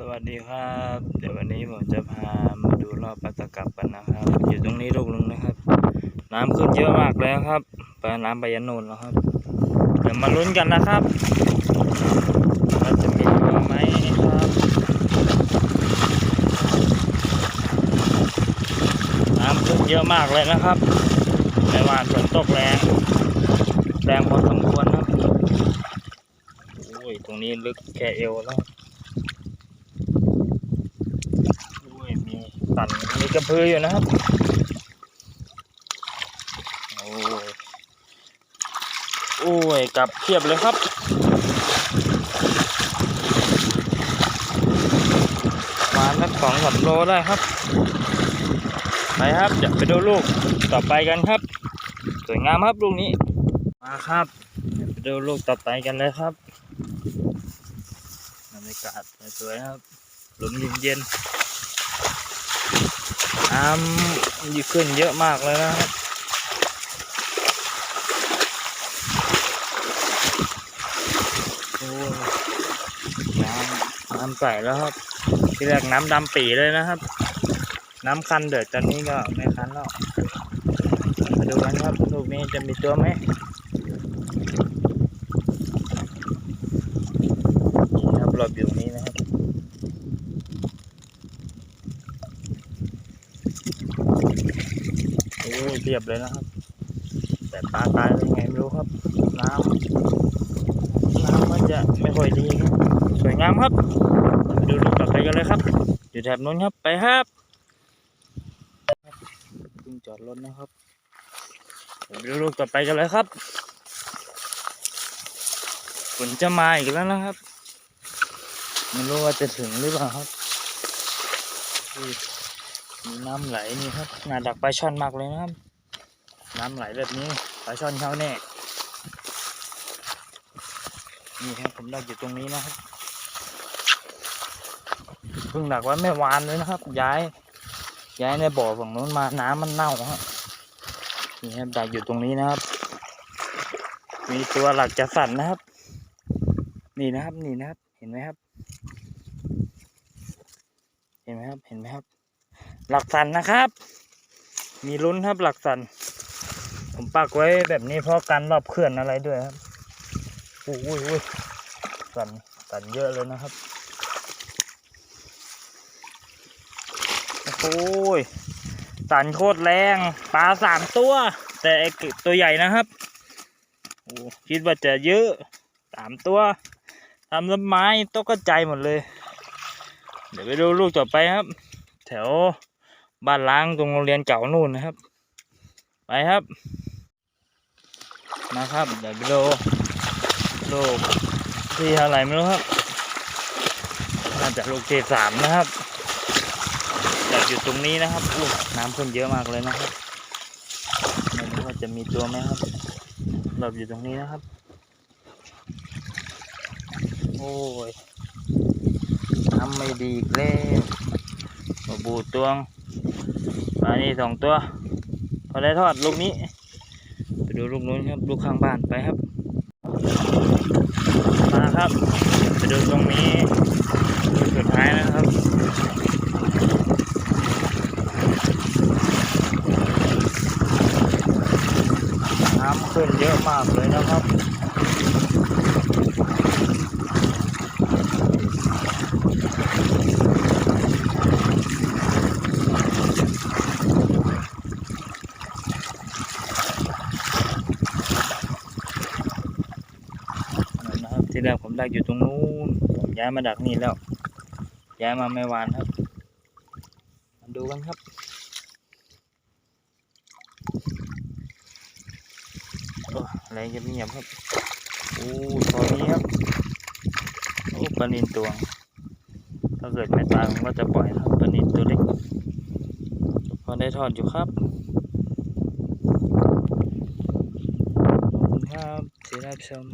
สวัสดีครับ เดี๋ยววันนี้ผมจะพามาดูรอบปลาตะกับกันนะครับ อยู่ตรงนี้ลูกนึงนะครับ น้ำขึ้นเยอะมากเลยครับปลาน้ำไปยันโนนแล้วครับ เดี๋ยวมาลุ้นกันนะครับว่าจะมีตัวไหมครับ น้ำขึ้นเยอะมากเลยนะครับในวานฝนตกแรง แรงพอสมควรครับโอ้ยตรงนี้ลึกแค่เอวแล้ว อุ้ยมีตัน มีกระพืออยู่นะครับโอ้ยโอ้ยกลับเทียบเลยครับมาสักสองสามโลได้ครับไปครับเดี๋ยวไปดูลูกต่อไปกันครับ สวยงามครับลูกนี้มาครับเดี๋ยวไปดูลูกต่อไปกันเลยครับบรรยากาศสวยๆครับลมเย็นๆ น้ำยิ่ขึ้นเยอะมากเลยนะครับน้ำน้ำใสแล้วครับ ที่แรกน้ำดำปีเลยนะครับ น้ำคันเดือดตอนนี้ก็ไม่คันแล้ว มาดูกันครับลูกนี้จะมีตัวไหมนี่ครับหลบอยู่นี้นะครับ โอ้ย เพียบเลยนะครับ แต่ปลาตายเป็นไงไม่รู้ครับ น้ำน้ำมันจะไม่ค่อยดีครับสวยงามครับไปดูลูกต่อไปกันเลยครับ อยู่แถบนู้นครับไปครับเพิ่งจอดรถนะครับไปดูลูกต่อไปกันเลยครับฝนจะมาอีกแล้วนะครับไม่รู้ว่าจะถึงหรือเปล่าครับมีน้ำไหลนี่ครับงาดักปลาช่อนมากเลยนะครับ น้ำไหลแบบนี้ปลาช่อนเขาแน่นี่ครับผมดักอยู่ตรงนี้นะครับเพิ่งดักไว้ไม่วานเลยนะครับ ย้าย ย้ายในบ่อฝั่งนู้นมาน้ำมันเน่าครับนี่ครับดักอยู่ตรงนี้นะครับ มีตัวหลักจะสั่นนะครับ นี่นะครับนี่นะครับ เห็นไหมครับ เห็นไหมครับเห็นไหมครับ หลักสันนะครับ มีลุ้นครับหลักสัน ผมปักไว้แบบนี้เพราะกันรอบเคลื่อนอะไรด้วยครับอุ้ยอุ้ยสันสันเยอะเลยนะครับโอ้ยสันโคตรแรงปลาสามตัว แต่ไอตัวใหญ่นะครับโอ้คิดว่าจะเยอะสามตัวทำต้นไม้ตกกระจายหมดเลย เดี๋ยวไปดูลูกต่อไปครับ แถวบ้านล้างตรงโรงเรียนเก่านู่นนะครับ ไปครับ มาครับเดี๋ยวไปดูลูกที่เท่าไหร่ไม่รู้ครับน่าจะลูกที่สามนะครับแต่อยู่ตรงนี้นะครับอู้น้ำขึ้นเยอะมากเลยนะครับไม่รู้ว่าจะมีตัวไหมครับหลบอยู่ตรงนี้นะครับ โอ้ยน้ำไม่ดีอีกแล้วปลาบูดตวงปลานี่สองตัวพอได้ทอดลูกนี้ ดูลูกนู้นครับลูกข้างบ้านไปครับ มาครับไปดูตรงนี้สุดท้ายนะครับน้ำขึ้นเยอะมากเลยนะครับ นั่นนะครับ ที่แรกผมดักอยู่ตรงนู้นผมย้ายมาดักนี่แล้ว ย้ายมาไม่วานครับ มาดูกันครับโอ้อะไรจะเงียบครับโอ้ตอนนี้ครับโอ้ปลานินตัวถ้าเกิดไม่ตายผมก็จะปล่อยครับปลานินตัวเล็กพอได้ทอดอยู่ครับขอบคุณครับที่ได้ชม